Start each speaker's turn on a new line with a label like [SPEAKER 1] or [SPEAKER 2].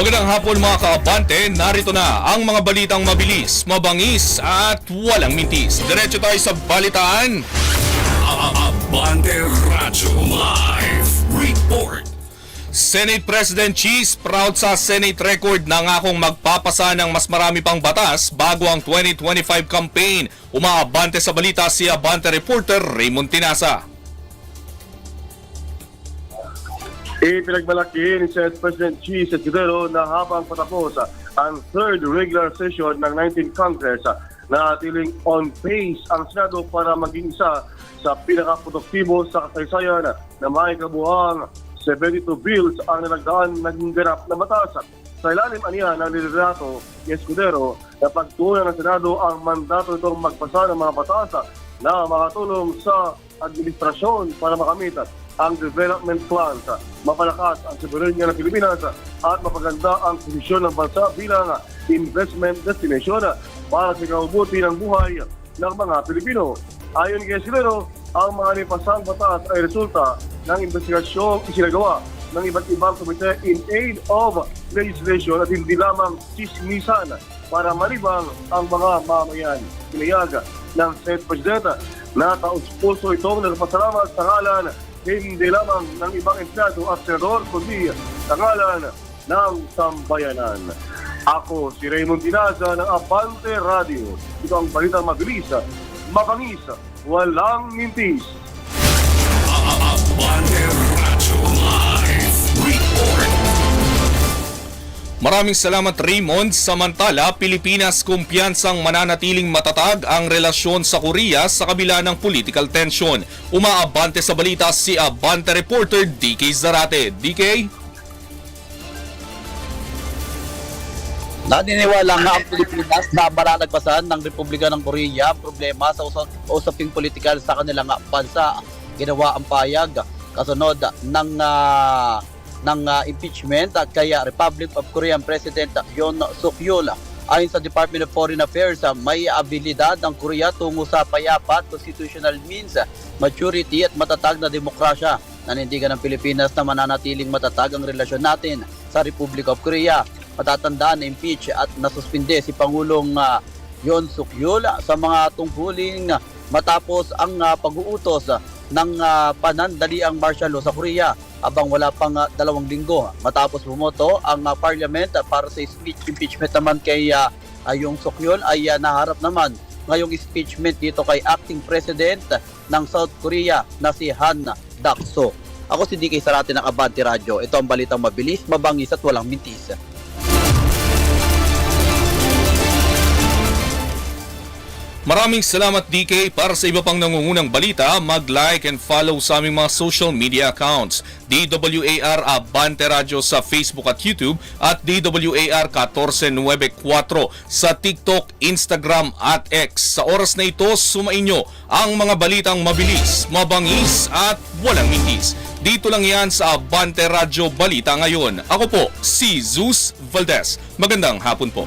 [SPEAKER 1] Magandang hapon mga kaabante, narito na ang mga balitang mabilis, mabangis at walang mintis. Diretso tayo sa balitaan.
[SPEAKER 2] Abante Radyo Live Report.
[SPEAKER 1] Senate President Cheese proud sa Senate record na ngakong magpapasa ng mas marami pang batas bago ang 2025 campaign. Umaabante sa balita si Abante reporter Raymond Tinasa.
[SPEAKER 3] Ipinagmalaki ni Senate President Cheese Escudero na habang patapos ang third regular session ng 19th Congress na atiling on pace ang Senado para maging isa sa pinakaproduktibo sa kasaysayan na may kabuhang 72 bills ang nalagdaan naging ganap na batas. Sa ilalim aniya ng liderato ni Escudero na pagtunan ng Senado ang mandato itong magpasa ng mga batas na makatulong sa administrasyon para makamit ang development plans, mapalakas ang soberanya ng Pilipinas at mapaganda ang posisyon ng bansa bilang investment destination para sa kaubuti ng buhay ng mga Pilipino. Ayon kay Silero, ang mga nipasang batas ay resulta ng investigasyong isinagawa ng iba't ibang komite in aid of legislation at hindi lamang chismisan para maribang ang mga mamayan. Pinayag ng Senate President na taus-puso itong nagpasalamat sa ngalan hindi lamang ng ibang empleyado at senador, kundi sa ngalan ng sambayanan. Ako si Raymond Dinaza ng Abante Radio. Ito ang balitang mabilis, mabangis, walang mintis.
[SPEAKER 1] Maraming salamat Raymond. Samantala, Pilipinas kumpiyansang mananatiling matatag ang relasyon sa Korea sa kabila ng political tension. Umaabante sa balita si Abante reporter DK Zarate. DK?
[SPEAKER 4] Naniniwala nga ang Pilipinas na malalagpasan ng Republika ng Korea problema sa usap- usaping politikal sa kanilang bansa. Ginawa ang payag kasunod ng ah, ng ah, impeachment at kaya Republic of Korean President Yoon Suk Yeol. Ayon sa Department of Foreign Affairs, ah, may abilidad ang Korea tungo sa payapa at constitutional means, maturity at matatag na demokrasya. Nanindigan ng Pilipinas na mananatiling matatag ang relasyon natin sa Republic of Korea matatandaan na impeach at nasuspinde si Pangulong ah, Yoon Suk Yeol sa mga tungkuling matapos ang ah, pag-uutos ng ah, panandaliang martial law sa Korea habang wala pang ah, dalawang linggo matapos bumoto ang ah, parliament para sa speech impeachment naman kay uh, Yoon Suk Yeol ay ah, naharap naman ngayong impeachment dito kay acting president ng South Korea na si Han Dakso. Ako si DK Sarate ng Abante Radio. Ito ang balitang mabilis, mabangis at walang mintis.
[SPEAKER 1] Maraming salamat DK para sa iba pang nangungunang balita. Mag-like and follow sa aming mga social media accounts. DWAR Abante Radio sa Facebook at YouTube at DWAR 1494 sa TikTok, Instagram at X. Sa oras na ito, sumainyo ang mga balitang mabilis, mabangis at walang mintis. Dito lang yan sa Abante Radio Balita ngayon. Ako po, si Zeus Valdez. Magandang hapon po.